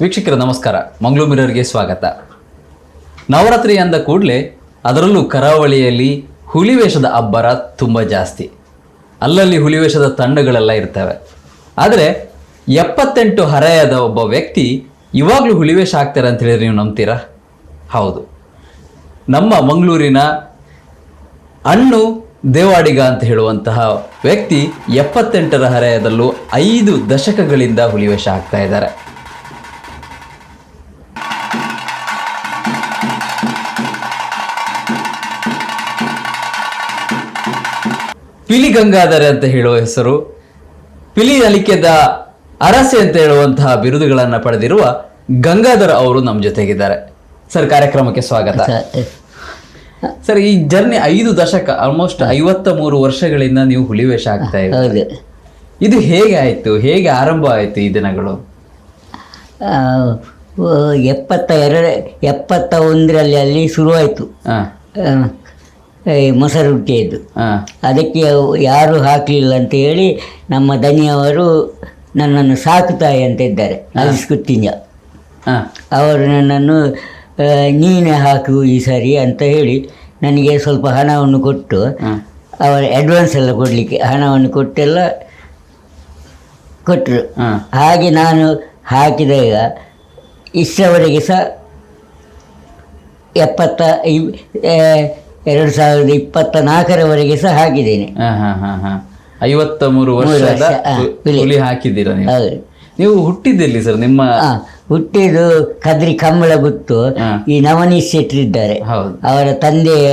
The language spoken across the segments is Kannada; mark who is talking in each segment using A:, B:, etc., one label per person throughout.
A: ವೀಕ್ಷಕರ ನಮಸ್ಕಾರ, ಮಂಗಳೂರು ಮಿರರ್ಗೆ ಸ್ವಾಗತ. ನವರಾತ್ರಿ ಅಂದ ಕೂಡಲೇ ಅದರಲ್ಲೂ ಕರಾವಳಿಯಲ್ಲಿ ಹುಲಿವೇಷದ ಅಬ್ಬರ ತುಂಬ ಜಾಸ್ತಿ. ಅಲ್ಲಲ್ಲಿ ಹುಲಿವೇಷದ ತಂಡಗಳೆಲ್ಲ ಇರ್ತವೆ. ಆದರೆ ಎಪ್ಪತ್ತೆಂಟು ಹರೆಯದ ಒಬ್ಬ ವ್ಯಕ್ತಿ ಇವಾಗಲೂ ಹುಲಿವೇಷ ಆಗ್ತಾರೆ ಅಂತ ಹೇಳಿದ್ರೆ ನೀವು ನಂಬ್ತೀರಾ? ಹೌದು. ನಮ್ಮ ಮಂಗಳೂರಿನ ಅಣ್ಣು ದೇವಾಡಿಗ ಅಂತ ಹೇಳುವಂತಹ ವ್ಯಕ್ತಿ ಎಪ್ಪತ್ತೆಂಟರ ಹರೆಯದಲ್ಲೂ ಐದು ದಶಕಗಳಿಂದ ಹುಲಿವೇಷ ಆಗ್ತಾ ಇದ್ದಾರೆ. ಪಿಲಿ ಗಂಗಾಧರ ಅಂತ ಹೇಳುವ ಹೆಸರು ಪಿಲಿ ಅಲಿಕೆದ ಅರಸೆ ಅಂತ ಹೇಳುವಂತಹ ಬಿರುದುಗಳನ್ನು ಪಡೆದಿರುವ ಗಂಗಾಧರ ಅವರು ನಮ್ಮ ಜೊತೆಗಿದ್ದಾರೆ. ಸರ್ ಕಾರ್ಯಕ್ರಮಕ್ಕೆ ಸ್ವಾಗತ. ಸರ್ ಈ ಜರ್ನಿ ಐದು ದಶಕ ಆಲ್ಮೋಸ್ಟ್ ಐವತ್ತ ಮೂರು ವರ್ಷಗಳಿಂದ ನೀವು ಹುಲಿವೇಷ ಆಗ್ತಾ ಇದ್ದೀರಿ? ಇದು ಹೇಗೆ ಆಯಿತು? ಹೇಗೆ ಆರಂಭ ಆಯಿತು ಈ ದಿನಗಳು?
B: ಎಪ್ಪತ್ತ ಎರಡು ಎಪ್ಪತ್ತ ಒಂದರಲ್ಲಿ ಅಲ್ಲಿ ಶುರುವಾಯಿತು.
A: ಹಾ
B: ಈ ಮೊಸರುಟ್ಟಿಯದ್ದು
A: ಹಾ.
B: ಅದಕ್ಕೆ ಯಾರು ಹಾಕಲಿಲ್ಲ ಅಂತ ಹೇಳಿ ನಮ್ಮ ದನಿಯವರು ನನ್ನನ್ನು ಸಾಕುತ್ತಾಯಿ ತಾಯಿ ಅಂತ ಇದ್ದಾರೆ ಅಲಿಸ್ಕುತ್ತಿಂಜ
A: ಹಾ.
B: ಅವರು ನನ್ನನ್ನು ನೀನೇ ಹಾಕು ಈ ಸರಿ ಅಂತ ಹೇಳಿ ನನಗೆ ಸ್ವಲ್ಪ ಹಣವನ್ನು ಕೊಟ್ಟು ಅವರ ಅಡ್ವಾನ್ಸ್ ಎಲ್ಲ ಕೊಡಲಿಕ್ಕೆ ಹಣವನ್ನು ಕೊಟ್ಟೆಲ್ಲ ಕೊಟ್ಟರು ಹಾಗೆ ನಾನು ಹಾಕಿದಾಗ ಇಷ್ಟವರೆಗೆ ಸಹ ಎಪ್ಪತ್ತ ಎರಡು ಸಾವಿರದ ಇಪ್ಪತ್ತ ನಾಲ್ಕರವರೆಗೆ ಸಹ ಹಾಕಿದ್ದೇನೆ.
A: ಹಾ ಹಾ ಹಾ ಹಾ. ಐವತ್ತ ಮೂರು ವರ್ಷದ
B: ಹುಲಿ.
A: ಹಾಕಿದ್ದೀರಾ ನೀವು? ನೀವು ಹುಟ್ಟಿದ್ದೆಲ್ಲಿ ಸರ್ ನಿಮ್ಮ
B: ಹುಟ್ಟಿದ್ದು ಕದ್ರಿ ಕಂಬಳ ಗುತ್ತು ಈ ನವನೀಶ್ ಶೆಟ್ಟಿ ಇದ್ದಾರೆ. ಅವರ ತಂದೆಯ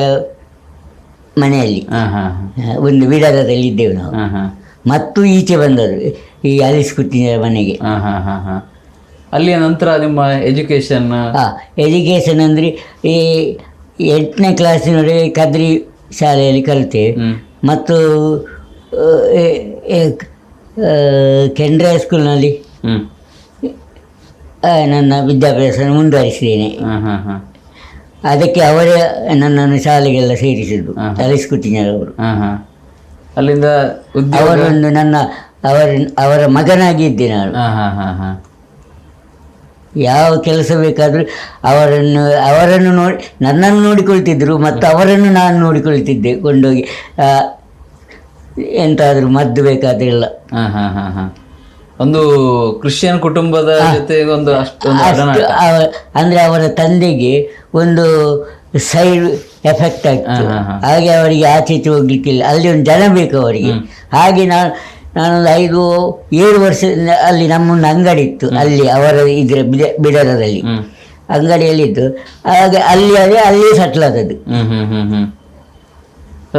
B: ಮನೆಯಲ್ಲಿ.
A: ಹಾ ಹಾ
B: ಆ, ಒಂದು ಬಿಡಾರದಲ್ಲಿ ಇದ್ದೇವೆ ನಾವು.
A: ಹಾ ಹಾ.
B: ಮತ್ತು ಈಚೆ ಬಂದರು ಈ ಅಲಿಸ್ ಕುಟ್ಟಿನ ಮನೆಗೆ.
A: ಹಾ ಹಾ ಹಾ ಹಾ. ಅಲ್ಲಿಯ ನಂತರ ನಿಮ್ಮ ಎಜುಕೇಶನ್
B: ಹಾಂ ಎಜುಕೇಷನ್ ಅಂದರೆ ಈ ಎಂಟನೇ ಕ್ಲಾಸಿನವರೆಗೆ ಕದ್ರಿ ಶಾಲೆಯಲ್ಲಿ
A: ಕಲಿತೆ.
B: ಮತ್ತು ಕೆಂಡ್ರ ಆ, ನನ್ನ ವಿದ್ಯಾಭ್ಯಾಸ ಮುಂದುವರಿಸಿದ್ದೇನೆ.
A: ಹಾ ಹಾ ಹಾ.
B: ಅದಕ್ಕೆ ಅವರೇ ನನ್ನನ್ನು ಶಾಲೆಗೆಲ್ಲ ಸೇರಿಸಿದ್ದು
A: ಹಾ.
B: ಅಲಿಸ್ಕುಟ್ಟಿನವರು
A: ಹಾ ಹಾ. ಅಲ್ಲಿಂದ
B: ಅವರೊಂದು ನನ್ನ ಅವರ ಅವರ ನಾನು.
A: ಹಾ ಹಾ ಹಾ.
B: ಯಾವ ಕೆಲಸ ಬೇಕಾದರೂ ಅವರನ್ನು ಅವರನ್ನು ನೋಡಿ ನನ್ನನ್ನು ನೋಡಿಕೊಳ್ತಿದ್ದರು ಮತ್ತು ಅವರನ್ನು ನಾನು ನೋಡಿಕೊಳ್ತಿದ್ದೆ ಕೊಂಡೋಗಿ. ಎಂತಾದರೂ ಮದ್ದು ಬೇಕಾದ್ರೆಲ್ಲ
A: ಹಾ ಹಾಂ ಹಾಂ ಹಾಂ. ಒಂದು ಕ್ರಿಶ್ಚಿಯನ್ ಕುಟುಂಬದ ಜೊತೆ ಒಂದು ಅಷ್ಟೊಂದು
B: ಅಂದರೆ ಅವರ ತಂದೆಗೆ ಒಂದು ಸೈಡ್ ಎಫೆಕ್ಟ್ ಆಗ್ತದೆ. ಹಾಗೆ ಅವರಿಗೆ ಆಚೆ ಹೋಗ್ಲಿಕ್ಕಿಲ್ಲ. ಅಲ್ಲಿ ಒಂದು ಜನ ಬೇಕು ಅವರಿಗೆ. ಹಾಗೆ ನಾನು ನಾನೊಂದು ಐದು ಏಳು ವರ್ಷ ಅಲ್ಲಿ ನಮ್ಮೊಂದು ಅಂಗಡಿ ಇತ್ತು ಅಲ್ಲಿ ಅವರ ಇದ್ರ ಬಿಡ- ಬಿಡರದಲ್ಲಿ.
A: ಅಂಗಡಿಯಲ್ಲಿ
B: ಅಂಗಡಿಯಲ್ಲಿದ್ದು. ಹಾಗೆ ಅಲ್ಲಿ ಅದೇ ಅಲ್ಲಿ ಸಟ್ಲ್ ಆದದ್ದು.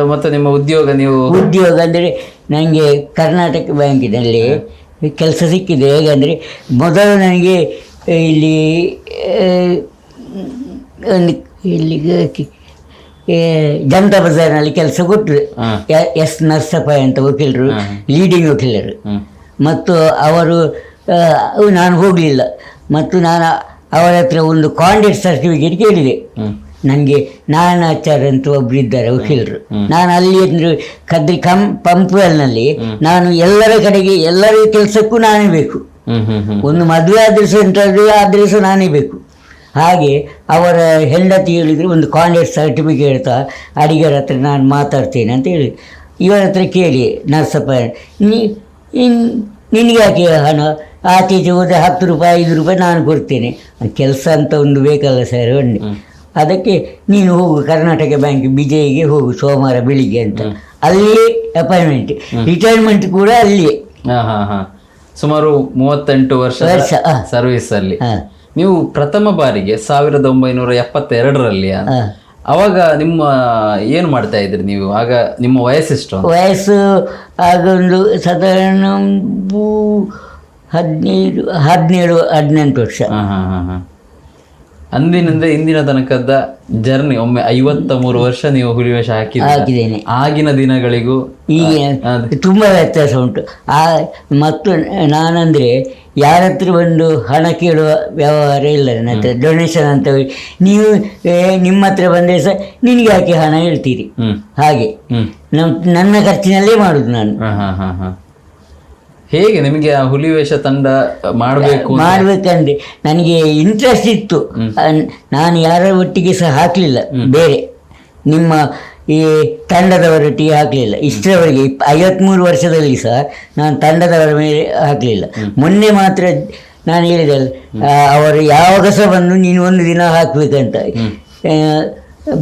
A: ಮತ್ತೆ ನಿಮ್ಮ ಉದ್ಯೋಗ ನೀವು
B: ಉದ್ಯೋಗ ಅಂದರೆ ನನಗೆ ಕರ್ನಾಟಕ ಬ್ಯಾಂಕಿನಲ್ಲಿ ಕೆಲಸ ಸಿಕ್ಕಿದೆ. ಹೇಗಂದರೆ ಮೊದಲು ನನಗೆ ಇಲ್ಲಿ ಒಂದು ಇಲ್ಲಿಗೆ ಏ, ಜನತಾ ಬಜಾರ್ನಲ್ಲಿ ಕೆಲಸ ಕೊಟ್ಟರು ಎಸ್ ನರ್ಸಪ್ಪ ಅಂತ ವಕೀಲರು. ಲೀಡಿಂಗ್ ವಕೀಲರು. ಮತ್ತು ಅವರು ನಾನು ಹೋಗಲಿಲ್ಲ. ಮತ್ತು ನಾನು ಅವರ ಹತ್ರ ಒಂದು ಕಾಂಟ್ಯಾಕ್ಟ್ ಸರ್ಟಿಫಿಕೇಟ್ ಕೇಳಿದೆ. ನನಗೆ ನಾರಾಯಣಾಚಾರ್ಯ ಅಂತ ಒಬ್ರು ಇದ್ದಾರೆ ವಕೀಲರು. ನಾನು ಅಲ್ಲಿ ಅಂದ್ರೆ ಕದ್ರಿ ಕಂ ಪಂಪ್ವೆಲ್ನಲ್ಲಿ ನಾನು ಎಲ್ಲರ ಕಡೆಗೆ ಎಲ್ಲರ ಕೆಲಸಕ್ಕೂ ನಾನೇ ಬೇಕು. ಒಂದು ಮದುವೆ ಆದ್ರೆ ಸಹ ಆದ್ರೆ ಸಹ ನಾನೇ ಬೇಕು. ಹಾಗೆ ಅವರ ಹೆಂಡತಿ ಹೇಳಿದರೆ ಒಂದು ಕಾಂಟ್ಯಾಕ್ಟ್ ಸರ್ಟಿಫಿಕೇಟ್ ಅಡಿಗರ ಹತ್ರ ನಾನು ಮಾತಾಡ್ತೇನೆ ಅಂತ ಹೇಳಿ. ಇವರ ಹತ್ರ ಕೇಳಿ ನರ್ಸಪ್ಪ ನೀ ನಿನಗೆ ಯಾಕೆ ಹಣ? ಆಚೆ ಈಚೆ ಹೋದರೆ ಹತ್ತು ರೂಪಾಯಿ ಐದು ರೂಪಾಯಿ ನಾನು ಕೊಡ್ತೇನೆ. ಕೆಲಸ ಅಂತ ಒಂದು ಬೇಕಲ್ಲ ಸರ್ ಒಳ್ಳೆ ಅದಕ್ಕೆ ನೀನು ಹೋಗು ಕರ್ನಾಟಕ ಬ್ಯಾಂಕ್ ಬಿಜೆಗೆ ಹೋಗು ಸೋಮವಾರ ಬೆಳಿಗ್ಗೆ ಅಂತ. ಅಲ್ಲಿಯೇ ಅಪಾಯಿಂಟ್ಮೆಂಟ್ ರಿಟೈರ್ಮೆಂಟ್ ಕೂಡ ಅಲ್ಲಿಯೇ.
A: ಹಾ ಹಾ ಹಾ. ಸುಮಾರು ಮೂವತ್ತೆಂಟು ವರ್ಷ. ಸರ್ವಿಸ್ ಅಲ್ಲಿ.
B: ಹಾಂ.
A: ನೀವು ಪ್ರಥಮ ಬಾರಿಗೆ ಸಾವಿರದ ಒಂಬೈನೂರ ಎಪ್ಪತ್ತೆರಡರಲ್ಲಿ ಅವಾಗ ನಿಮ್ಮ ಏನು ಮಾಡ್ತಾ ಇದ್ರಿ ನೀವು? ಆಗ ನಿಮ್ಮ ವಯಸ್ಸೆಷ್ಟು?
B: ವಯಸ್ಸು ಆಗೊಂದು ಸಾಧಾರಣ ಹದಿನೈದು ಹದಿನೇಳು ಹದಿನೆಂಟು ವರ್ಷ.
A: ಹಾಂ ಹಾಂ ಹಾಂ ಹಾ. ಅಂದಿನಿಂದ ಇಂದಿನ ತನಕದ ಜರ್ನಿ ಒಮ್ಮೆ ಐವತ್ತ ಮೂರು ವರ್ಷ ನೀವು ಹುಲಿವೇಷ ಹಾಕಿ
B: ಹಾಕಿದ್ದೇನೆ.
A: ಆಗಿನ ದಿನಗಳಿಗೂ
B: ಈಗ ತುಂಬಾ ವ್ಯತ್ಯಾಸ ಉಂಟು. ಆ ಮತ್ತು ನಾನಂದ್ರೆ ಯಾರತ್ರ ಒಂದು ಹಣ ಕೇಳುವ ವ್ಯವಹಾರ ಇಲ್ಲ ನನ್ನ ಹತ್ರ ಡೊನೇಷನ್ ಅಂತ ಹೇಳಿ. ನೀವು ನಿಮ್ಮ ಹತ್ರ ಬಂದರೆ ಸಹ ನಿನಗೆ ಯಾಕೆ ಹಣ ಹೇಳ್ತೀರಿ? ಹಾಗೆ.
A: ನಮ್ಮ
B: ನಮ್ ನನ್ನ ಖರ್ಚಿನಲ್ಲೇ ಮಾಡೋದು ನಾನು.
A: ಹೇಗೆ ನಿಮಗೆ ಆ ಹುಲಿ ವೇಷ ತಂಡ ಮಾಡಬೇಕು
B: ಮಾಡ್ಬೇಕಂದ್ರೆ ನನಗೆ ಇಂಟ್ರೆಸ್ಟ್ ಇತ್ತು. ನಾನು ಯಾರ ಒಟ್ಟಿಗೆ ಸಹ ಹಾಕಲಿಲ್ಲ. ಬೇರೆ. ನಿಮ್ಮ ಈ ತಂಡದವರೊಟ್ಟಿಗೆ ಹಾಕಲಿಲ್ಲ. ಇಷ್ಟರವರೆಗೆ ಇಪ್ಪ ಐವತ್ಮೂರು ವರ್ಷದಲ್ಲಿ ಸಹ ನಾನು ತಂಡದವರ ಮೇಲೆ ಹಾಕಲಿಲ್ಲ. ಮೊನ್ನೆ ಮಾತ್ರ ನಾನು ಹೇಳಿದಲ್ಲ ಅಲ್ಲ ಅವರು ಯಾವಾಗ ಸಹ ಬಂದು ನೀನು ಒಂದು ದಿನ ಹಾಕಬೇಕಂತ.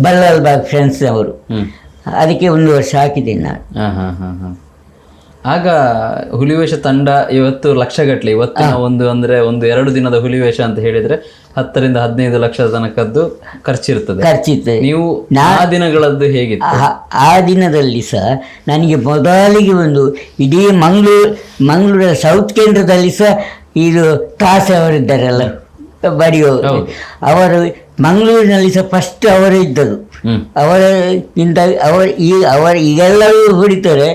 B: ಬಲ್ಲಲ್ ಬಾಗ್ ಫ್ರೆಂಡ್ಸ್ ಅವರು. ಅದಕ್ಕೆ ಒಂದು ವರ್ಷ ಹಾಕಿದ್ದೀನಿ ನಾನು.
A: ಆಗ ಹುಲಿವೇಷ ತಂಡ ಇವತ್ತು ಲಕ್ಷಗಟ್ಲೆ ಇವತ್ತಿನ ಒಂದು ಅಂದ್ರೆ ಒಂದು ಎರಡು ದಿನದ ಹುಲಿವೇಷ ಅಂತ ಹೇಳಿದ್ರೆ ಹತ್ತರಿಂದ ಹದಿನೈದು ಲಕ್ಷ ತನಕದ್ದು ಖರ್ಚಿರ್ತದೆ.
B: ಖರ್ಚಿತ್ತು
A: ನೀವು ಆ ದಿನಗಳದ್ದು ಹೇಗಿತ್ತು?
B: ಆ- ದಿನದಲ್ಲಿ ಸಹ ನನಗೆ ಮೊದಲಿಗೆ ಒಂದು ಇಡೀ ಮಂಗಳೂರು ಮಂಗಳೂರ ಸೌತ್ ಕೇಂದ್ರದಲ್ಲಿ ಸಹ ಇದು ತಾಸೆ ಅವರಿದ್ದಾರಲ್ಲ
A: ಹೌದು.
B: ಅವರು ಮಂಗಳೂರಿನಲ್ಲಿ ಸಹ ಫಸ್ಟ್ ಅವರು
A: ಇದ್ದರು
B: ಅವರ ಇಂದ ಅವರ ಈ ಅವರು ಈಗೆಲ್ಲರೂ ಹೊಡಿತಾರೆ.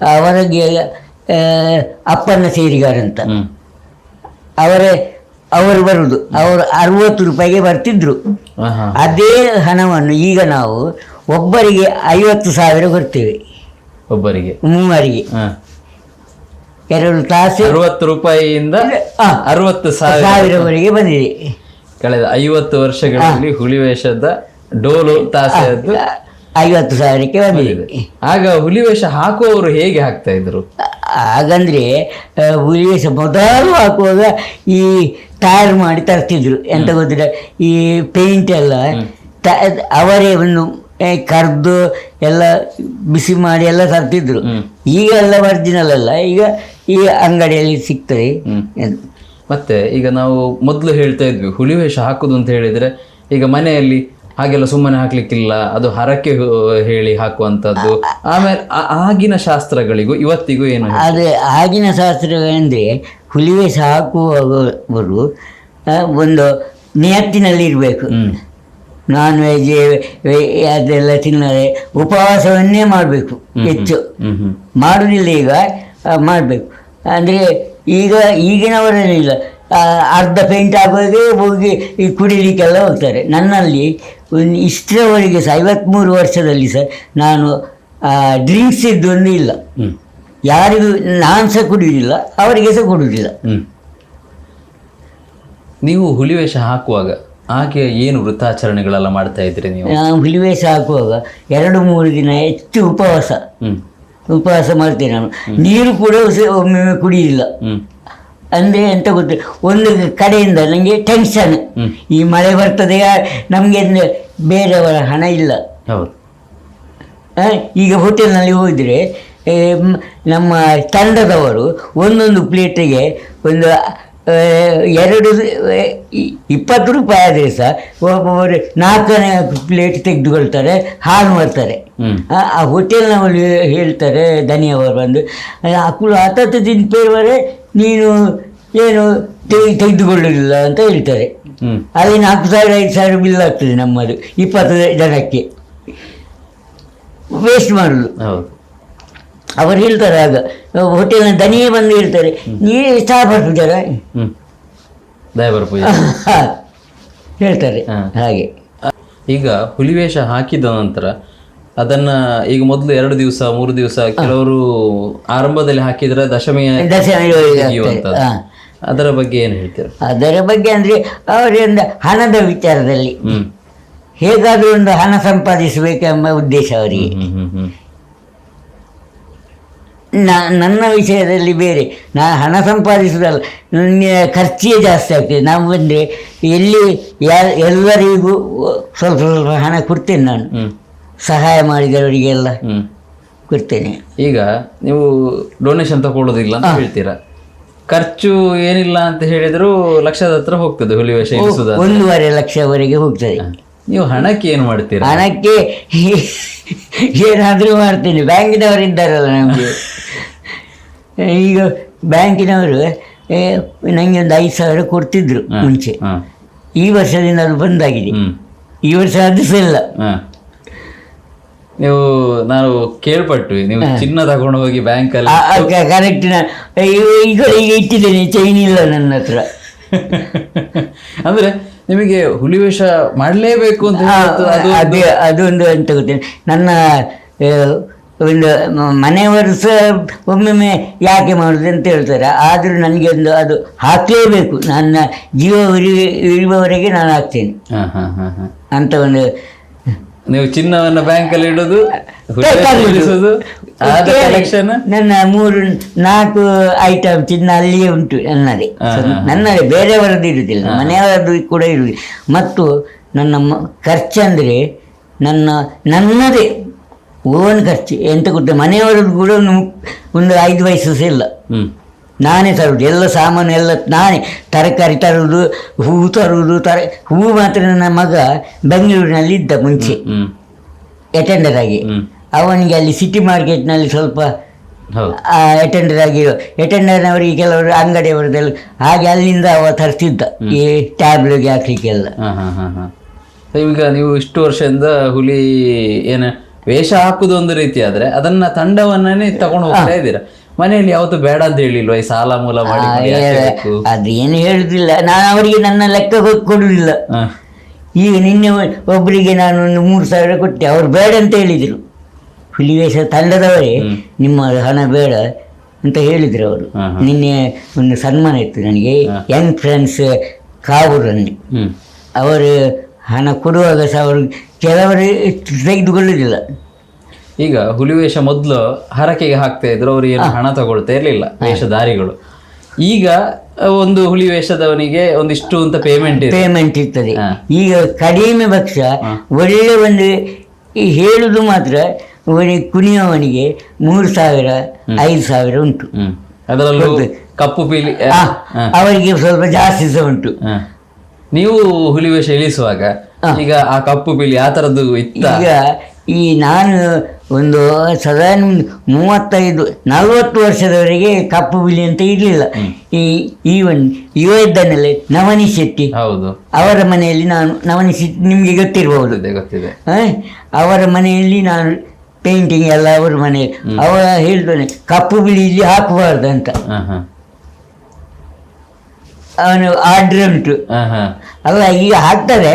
B: ಅವರಿಗೆ ಅಪ್ಪನ ಸೇರಿಗಾರಂತ. ಅವರ ಅವರು ಬರುದು. ಅವರು ಅರವತ್ತು ರೂಪಾಯಿಗೆ ಬರ್ತಿದ್ರು. ಅದೇ ಹಣವನ್ನು ಈಗ ನಾವು ಒಬ್ಬರಿಗೆ ಐವತ್ತು ಸಾವಿರ ಕೊಡ್ತೇವೆ.
A: ಒಬ್ಬರಿಗೆ.
B: ಮೂವರಿಗೆ. ಎರಡು ತಾಸು.
A: ಅರವತ್ತು ರೂಪಾಯಿಯಿಂದ ಅರವತ್ತು
B: ಸಾವಿರವರೆಗೆ ಬಂದಿದೆ.
A: ಕಳೆದ ಐವತ್ತು ವರ್ಷಗಳಲ್ಲಿ ಹುಲಿವೇಷದ ಡೋಲು ತಾಸೆಯದ್ದು
B: ಐವತ್ತು ಸಾವಿರಕ್ಕೆ ಬಂದಿದ್ದೇವೆ
A: ಆಗ ಹುಲಿವೇಷ ಹಾಕುವವರು ಹೇಗೆ ಹಾಕ್ತಾ ಇದ್ರು?
B: ಹಾಗಂದ್ರೆ ಹುಲಿ ಹುಲಿವೇಷ ಮೊದಲು ಹಾಕುವಾಗ ಈ ತಯಾರು ಮಾಡಿ ತರ್ತಿದ್ರು. ಎಂತ ಗೊತ್ತಿಲ್ಲ? ಈ ಪೇಂಟ್ ಎಲ್ಲ ತ- ಅವರೇ ಒಂದು ಕರೆದು ಎಲ್ಲ ಬಿಸಿ ಮಾಡಿ ಎಲ್ಲ ತರ್ತಿದ್ರು. ಈಗ ಎಲ್ಲ ಒರಿಜಿನಲ್ ಅಲ್ಲ. ಈಗ ಈ ಅಂಗಡಿಯಲ್ಲಿ ಸಿಗ್ತದೆ.
A: ಮತ್ತೆ ಈಗ ನಾವು ಮೊದಲು ಹೇಳ್ತಾ ಇದ್ವಿ ಹುಲಿವೇಷ ಹಾಕುದು ಅಂತ ಹೇಳಿದ್ರೆ ಈಗ ಮನೆಯಲ್ಲಿ ಹಾಗೆಲ್ಲ ಸುಮ್ಮನೆ ಹಾಕ್ಲಿಕ್ಕಿಲ್ಲ. ಅದು ಹರಕೆ ಹೇಳಿ ಹಾಕುವಂತದ್ದು ಆಮೇಲೆ ಆಗಿನ ಶಾಸ್ತ್ರಗಳಿಗೂ ಇವತ್ತಿಗೂ ಏನು
B: ಅದೇ ಆಗಿನ ಶಾಸ್ತ್ರ ಅಂದ್ರೆ ಹಾಕುವವರು ಆ, ಒಂದು ನಿಯತ್ತಿನಲ್ಲಿ ಇರಬೇಕು ನಾನ್ ವೆಜ್ ಅದೆಲ್ಲ ತಿನ್ನದೆ ಉಪವಾಸವನ್ನೇ ಮಾಡಬೇಕು ಹೆಚ್ಚು. ಮಾಡುವುದಿಲ್ಲ ಈಗ ಮಾಡಬೇಕು. ಅಂದರೆ ಈಗ ಈಗಿನವರೇನಿಲ್ಲ ಅರ್ಧ ಪೇಂಟ್ ಆಗೋದೇ ಹೋಗಿ ಈ ಕುಡಿಲಿಕ್ಕೆಲ್ಲ ಹೋಗ್ತಾರೆ. ನನ್ನಲ್ಲಿ ಇಷ್ಟರವರೆಗೆ ಸಹ ಐವತ್ತ್ಮೂರು ವರ್ಷದಲ್ಲಿ ಸಹ ನಾನು ಡ್ರಿಂಕ್ಸ್ ಇದ್ದೊಂದು ಇಲ್ಲ. ಯಾರಿಗೂ ನಾನು ಸಹ ಕುಡಿಯುವುದಿಲ್ಲ ಅವರಿಗೆ ಸಹ ಕೊಡುವುದಿಲ್ಲ.
A: ನೀವು ಹುಲಿವೇಷ ಹಾಕುವಾಗ ಹಾಗೆ ಏನು ವೃತ್ತಾಚರಣೆಗಳೆಲ್ಲ ಮಾಡ್ತಾ ಇದ್ರಿ ನೀವು?
B: ನಾನು ಹುಲಿವೇಷ ಹಾಕುವಾಗ ಎರಡು ಮೂರು ದಿನ ಹೆಚ್ಚು ಉಪವಾಸ. ಉಪವಾಸ ಮಾಡ್ತೇನೆ ನಾನು. ನೀರು ಕೂಡ ಒಮ್ಮೆ ಕುಡಿಯಿಲ್ಲ ಅಂದರೆ ಎಂತ ಗೊತ್ತು. ಒಂದು ಕಡೆಯಿಂದ ನನಗೆ ಟೆನ್ಷನ್ ಈ ಮಳೆ ಬರ್ತದೆ ನಮಗೆ ಬೇರೆಯವರ ಹಣ ಇಲ್ಲ. ಈಗ ಹೋಟೆಲ್ನಲ್ಲಿ ಹೋದರೆ ನಮ್ಮ ತಂಡದವರು ಒಂದೊಂದು ಪ್ಲೇಟಿಗೆ ಒಂದು ಎರಡು ಇಪ್ಪತ್ತು ರೂಪಾಯಿ ಆದರೆ ಸಹ ಒಬ್ಬೊಬ್ಬರು ನಾಲ್ಕನೇ ಪ್ಲೇಟ್ ತೆಗೆದುಕೊಳ್ತಾರೆ ಹಾಳು ಮಾಡ್ತಾರೆ. ಆ ಹೋಟೆಲ್ನವರು ಹೇಳ್ತಾರೆ ಧನಿಯವರು ಬಂದು ಅಕ್ಕಳು ಹತ್ತತ್ತು ತಿಂಪೇವರೆ ನೀನು ಏನು ತೆಗೆ ತೆಗೆದುಕೊಳ್ಳೋದಿಲ್ಲ ಅಂತ ಹೇಳ್ತಾರೆ. ಅಲ್ಲಿ ನಾಲ್ಕು ಸಾವಿರ ಐದು ಸಾವಿರ ಬಿಲ್ ಆಗ್ತದೆ ನಮ್ಮದು ಇಪ್ಪತ್ತು ಜನಕ್ಕೆ. ವೇಸ್ಟ್ ಮಾಡಲು
A: ಹೌದು.
B: ಅವರು ಹೇಳ್ತಾರೆ ಆಗ ಹೋಟೆಲ್ನ ದನಿಯೇ ಬಂದು ಹೇಳ್ತಾರೆ ನೀ ಸ್ಟಾಫ್ ಜನ
A: ಹ್ಮ್. ದಯಬರ ಪೂಜೆ.
B: ಹೇಳ್ತಾರೆ.
A: ಹಾ.
B: ಹಾಗೆ.
A: ಈಗ ಹುಲಿವೇಷ ಹಾಕಿದ ನಂತರ ಅದನ್ನ ಈಗ ಮೊದಲು ಎರಡು ದಿವಸ ಮೂರು ದಿವಸ ಕೆಲವರು ಆರಂಭದಲ್ಲಿ ಹಾಕಿದ್ರೆ ದಶಮಿಯ ತೆಗೆಯುವಂಥದ್ದು. ಅದರ ಬಗ್ಗೆ ಏನು ಹೇಳ್ತೀರಾ?
B: ಅದರ ಬಗ್ಗೆ ಅಂದ್ರೆ ಅವರಿಂದ ಹಣದ ವಿಚಾರದಲ್ಲಿ
A: ಹ್ಮ್.
B: ಹೇಗಾದರೂ ಒಂದು ಹಣ ಸಂಪಾದಿಸಬೇಕೆಂಬ ಉದ್ದೇಶ ಅವರಿಗೆ.
A: ಹ್ಮ್ ಹ್ಮ್ ಹ್ಮ್
B: ನ- ನನ್ನ ವಿಷಯದಲ್ಲಿ ಬೇರೆ. ನಾ ಹಣ ಸಂಪಾದಿಸುವುದಲ್ಲ ನನ್ನ ಖರ್ಚೇ ಜಾಸ್ತಿ ಆಗ್ತದೆ. ನಾವು ಬಂದರೆ ಎಲ್ಲಿ ಯಾ ಎಲ್ಲರಿಗೂ ಸ್ವಲ್ಪ ಸ್ವಲ್ಪ ಹಣ ಕೊಡ್ತೇನೆ ನಾನು.
A: ಹ್ಮ್.
B: ಸಹಾಯ ಮಾಡಿದವರಿಗೆಲ್ಲ
A: ಹ್ಮ್.
B: ಕೊಡ್ತೇನೆ.
A: ಈಗ ನೀವು ಡೊನೇಷನ್ ತಗೊಳ್ಳೋದಿಲ್ಲ ಅಂತ ಹೇಳ್ತೀರಾ? ಖರ್ಚು ಏನಿಲ್ಲ ಅಂತ ಹೇಳಿದ್ರು ಲಕ್ಷದ ಹತ್ರ ಹೋಗ್ತದೆ ಹುಲಿ ವೇಷ
B: ಒಂದೂವರೆ ಲಕ್ಷವರೆಗೆ ಹೋಗ್ತದೆ.
A: ನೀವು ಹಣಕ್ಕೆ ಏನು ಮಾಡ್ತೀರಾ?
B: ಹಣಕ್ಕೆ ಏನಾದರೂ ಮಾಡ್ತೀನಿ. ಬ್ಯಾಂಕಿನವರು ಇದ್ದಾರಲ್ಲ ನಮಗೆ. ಈಗ ಬ್ಯಾಂಕಿನವರು ನನಗೆ ಒಂದು ಐದು ಸಾವಿರ ಕೊಡ್ತಿದ್ರು ಮುಂಚೆ.
A: ಹಾ,
B: ಈ ವರ್ಷದಿಂದ ಅದು ಬಂದಾಗಿದೆ.
A: ಹ್ಮ್.
B: ಈ ವರ್ಷ ಅದು ಸಹ ಇಲ್ಲ.
A: ಹಾ. ನೀವು ನಾನು ಕೇಳ್ಪಟ್ಟು ನೀವು ಚಿನ್ನ ತಗೊಂಡು ಹೋಗಿ ಬ್ಯಾಂಕ್ ಅಲ್ಲಿ
B: ಕರೆಕ್ಟ್ ಈಗ ಈಗ ಇಟ್ಟಿದ್ದೇನೆ ಚೈನ್ ಇಲ್ಲ ನನ್ನ ಹತ್ರ.
A: ಅಂದ್ರೆ ನಿಮಗೆ ಹುಲಿವೇಷ ಮಾಡಲೇಬೇಕು ಅಂತ ಅದು
B: ಅದೇ ಅದೊಂದು ಅಂತ ಗೊತ್ತೇನೆ ನನ್ನ ಒಂದು ಮನೆಯವರು ಸಹ ಒಮ್ಮೊಮ್ಮೆ ಯಾಕೆ ಮಾಡುದು ಅಂತ ಹೇಳ್ತಾರೆ. ಆದರೂ ನನಗೆ ಒಂದು ಅದು ಹಾಕಲೇಬೇಕು. ನನ್ನ ಜೀವ ಉರಿ ಇರುವವರೆಗೆ ನಾನು ಹಾಕ್ತೇನೆ. ಅಂತ ಒಂದು
A: ನೀವು ಚಿನ್ನವನ್ನು ಬ್ಯಾಂಕ್ ಅಲ್ಲಿ ಇಡೋದು ಉಳಿಸೋದು ಆದ ಕಲೆಕ್ಷನ್
B: ನನ್ನ ಮೂರು ನಾಲ್ಕು ಐಟಮ್ ಚಿನ್ನ ಅಲ್ಲಿಯೇ ಉಂಟು ನನ್ನದೇ. ನನ್ನದೇ ಬೇರೆಯವರದ್ದು ಇರುವುದಿಲ್ಲ ಮನೆಯವರದ್ದು ಕೂಡ ಇರುವುದಿಲ್ಲ ಮತ್ತು ನನ್ನ ಖರ್ಚಂದ್ರೆ ನನ್ನ ನನ್ನದೇ ಓನ್ ಖರ್ಚು. ಎಂತ ಗೊತ್ತ? ಮನೆಯವರದ್ದು ಕೂಡ ಒಂದು ಐದು ವಯಸ್ಸು ಇಲ್ಲ. ನಾನೇ ತರುವುದು ಎಲ್ಲ ಸಾಮಾನು ಎಲ್ಲ ನಾನೇ. ತರಕಾರಿ ತರುವುದು ಹೂವು ತರುವುದು ತರ ಹೂವು ಮಾತ್ರ ನನ್ನ ಮಗ ಬೆಂಗಳೂರಿನಲ್ಲಿ ಇದ್ದ ಮುಂಚೆ ಅಟೆಂಡರ್ ಆಗಿ. ಅವನಿಗೆ ಅಲ್ಲಿ ಸಿಟಿ ಮಾರ್ಕೆಟ್ನಲ್ಲಿ ಸ್ವಲ್ಪ ಅಟೆಂಡರ್ ಆಗಿರೋ ಅಟೆಂಡರ್ನವರಿಗೆ ಕೆಲವರು ಅಂಗಡಿಯವರದೆಲ್ಲ ಹಾಗೆ ಅಲ್ಲಿಂದ ಅವ ತರ್ತಿದ್ದ ಈ ಟ್ಯಾಬ್ಲೆಟ್ಗೆ ಹಾಕ್ಲಿಕ್ಕೆಲ್ಲ.
A: ಈಗ ನೀವು ಇಷ್ಟು ವರ್ಷದಿಂದ ಹುಲಿ ಏನು ವೇಷ ಹಾಕುದು ಒಂದು ರೀತಿ ಆದ್ರೆ ಅದನ್ನ ತಂಡವನ್ನೇ ತಗೊಂಡು ಹೋಗ್ತಾ ಇದ್ದೀರಾ? ಮನೆಯಲ್ಲಿ ಯಾವತ್ತು ಬೇಡ ಅಂತ ಹೇಳಿಲ್ವಾ? ಈ ಸಾಲ ಮೂಲ ಮಾಡಿ ಕೊಡಿ, ಯಾಕೆ ಬೇಕು?
B: ಅದು ಏನು ಹೇಳುದಿಲ್ಲ. ನಾನು ಅವರಿಗೆ ನನ್ನ ಲೆಕ್ಕ ಗೊ- ಕೊಡುದಿಲ್ಲ.
A: ಹಾ.
B: ಈಗ ನಿನ್ನೆ ಒ- ಒಬ್ಬರಿಗೆ ನಾನು ಒಂದು ಮೂರು ಸಾವಿರ ಕೊಟ್ಟೆ. ಅವ್ರು ಬೇಡ ಅಂತ ಹೇಳಿದರು. ಹುಲಿವೇಷ ತಂಡದವರೇ ನಿಮ್ಮ ಹಣ ಬೇಡ ಅಂತ ಹೇಳಿದರು ಅವರು.
A: ಹಾ, ಹಾ.
B: ನಿನ್ನೆ ಒಂದು ಸನ್ಮಾನ ಇತ್ತು ನನಗೆ. ಯಂಗ್ ಫ್ರೆಂಡ್ಸ್ ಕಾವೂರಲ್ಲಿ.
A: ಹ್ಮ್.
B: ಅವರು ಹಣ ಕೊಡುವಾಗ ಸಹ ಅವರು ಕೆಲವರು ತೆಗೆದುಕೊಳ್ಳುವುದಿಲ್ಲ
A: ಈಗ ಹುಲಿವೇಷ ಮೊದಲು ಹರಕೆಗೆ ಹಾಕ್ತಾ ಇದ್ರು ಅವ್ರು ಏನು ಹಣ ತಗೊಳ್ತಾ ಇರಲಿಲ್ಲ ವೇಷಧಾರಿಗಳು. ಈಗ ಒಂದು ಹುಲಿ ವೇಷದವನಿಗೆ ಒಂದಿಷ್ಟು ಅಂತ ಪೇಮೆಂಟ್ ಇದೆ.
B: ಪೇಮೆಂಟ್ ಇರ್ತದೆ. ಈಗ ಕಡಿಮೆ ಪಕ್ಷ ಒಳ್ಳೆ ಒಂದು ಈ ಹೇಳುದು ಮಾತ್ರ ಅವನಿಗೆ ಕುಣಿಯುವವನಿಗೆ ಮೂರು ಸಾವಿರ ಐದು ಸಾವಿರ ಉಂಟು.
A: ಅದರಲ್ಲೂ ಕಪ್ಪು ಪೀಲಿ
B: ಅವರಿಗೆ ಸ್ವಲ್ಪ ಜಾಸ್ತಿ ಸಹ ಉಂಟು.
A: ನೀವು ನೀವು ಹುಲಿವೇಷ ಇಳಿಸುವಾಗ ಈಗ ಆ ಕಪ್ಪು ಪೀಲಿ ಆ ತರದ್ದು ಇತ್ತ?
B: ಈಗ ಈ ನಾನು ಒಂದು ಸದಾ ಒಂದು ಮೂವತ್ತೈದು ನಲವತ್ತು ವರ್ಷದವರೆಗೆ ಕಪ್ಪು ಬಿಳಿ ಅಂತ ಇರಲಿಲ್ಲ. ಈ ಈವನ್ ಯುವ ಇದ್ದಾನಲ್ಲ ನವನಿ ಶೆಟ್ಟಿ.
A: ಹೌದು.
B: ಅವರ ಮನೆಯಲ್ಲಿ ನಾನು ನವನಿ ಶೆಟ್ಟಿ ನಿಮಗೆ ಗೊತ್ತಿರಬಹುದು
A: ಗೊತ್ತಿದೆ
B: ಅವರ ಮನೆಯಲ್ಲಿ ನಾನು ಪೇಂಟಿಂಗ್ ಎಲ್ಲ ಅವರ ಮನೆ. ಅವ ಹೇಳ್ತಾನೆ ಕಪ್ಪು ಬಿಳಿ ಇಲ್ಲಿ ಹಾಕಬಾರ್ದು ಅಂತ. ಅವನು ಆರ್ಡ್ರ್ ಉಂಟು ಅಲ್ಲ ಈಗ ಹಾಕ್ತಾರೆ.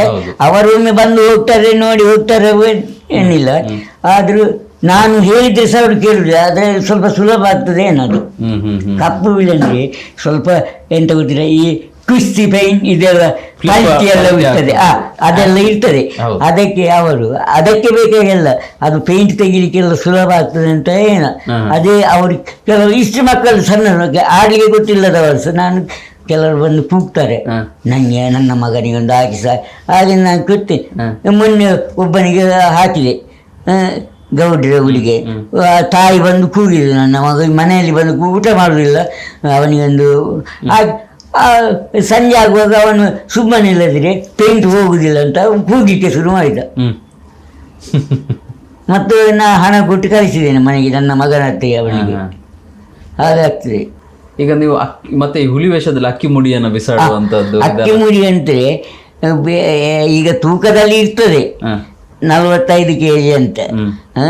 B: ಅವರೊಮ್ಮೆ ಬಂದು ಹೋಗ್ತಾರೆ ನೋಡಿ ಹೋಗ್ತಾರೆ. ಏನಿಲ್ಲ. ಆದರೂ ನಾನು ಹೇಳಿದ್ರೆ ಸಹ ಅವರು ಕೇಳಿದ್ರೆ ಆದರೆ ಸ್ವಲ್ಪ ಸುಲಭ ಆಗ್ತದೆ ಏನದು ಕಪ್ಪು ಬಿಳಂದ್ರೆ ಸ್ವಲ್ಪ ಎಂತ ಗೊತ್ತಿಲ್ಲ ಈ ಕುಸ್ತಿ ಪೈನ್ ಇದೆಲ್ಲ ಕ್ವಾಲಿಟಿ ಎಲ್ಲ ಇರ್ತದೆ. ಆ ಅದೆಲ್ಲ ಇರ್ತದೆ. ಅದಕ್ಕೆ ಅವರು ಅದಕ್ಕೆ ಬೇಕಾಗಿಲ್ಲ. ಅದು ಪೇಂಟ್ ತೆಗಿಲಿಕ್ಕೆಲ್ಲ ಸುಲಭ ಆಗ್ತದೆ ಅಂತ ಏನ. ಅದೇ ಅವರು ಕೆಲವು ಇಷ್ಟು ಮಕ್ಕಳು ಸಣ್ಣ ಆಡಲಿಕ್ಕೆ ಗೊತ್ತಿಲ್ಲದವರು ಸಹ ನಾನು ಕೆಲವರು ಬಂದು ಕೂಗ್ತಾರೆ. ನನಗೆ ನನ್ನ ಮಗನಿಗೆ ಒಂದು ಹಾಕಿ ಸಹ ಹಾಗೆ ನಾನು ಕೊಟ್ಟೆ ಮೊನ್ನೆ ಒಬ್ಬನಿಗೆ ಹಾಕಿದೆ. ಗೌಡ್ರ ಹುಲಿಗೆ ಆ, ತಾಯಿ ಬಂದು ಕೂಗಿದ್ರು. ನನ್ನ ಮಗ ಮನೆಯಲ್ಲಿ ಬಂದು ಊಟ ಮಾಡುವುದಿಲ್ಲ. ಅವನಿಗೊಂದು ಸಂಜೆ ಆಗುವಾಗ ಅವನು ಸುಮ್ಮನೆ ಇಲ್ಲದಿದ್ರೆ ಪೇಂಟ್ ಹೋಗುದಿಲ್ಲ ಅಂತ ಅವ್ನು ಕೂಗ್ಲಿಕ್ಕೆ ಶುರು ಮಾಡಿದ. ಮತ್ತು ನಾ ಹಣ ಕೊಟ್ಟು ಕಳಿಸಿದ್ದೇನೆ ಮನೆಗೆ ನನ್ನ ಮಗನ ಹತ್ತಿಗೆ ಅವನಿಗೆ. ಹಾಗಾಗ್ತದೆ.
A: ಈಗ ನೀವು ಮತ್ತೆ ಈ ಹುಲಿ ವೇಷದಲ್ಲಿ ಅಕ್ಕಿ ಮುಡಿಯನ್ನು ಬಿಸಾಡುವಂತದ್ದು
B: ಅಕ್ಕಿ ಮುಡಿ ಅಂದ್ರೆ ಈಗ ತೂಕದಲ್ಲಿ ಇರ್ತದೆ. ನಲವತ್ತೈದು ಕೆ ಜಿ ಅಂತ. ಆ,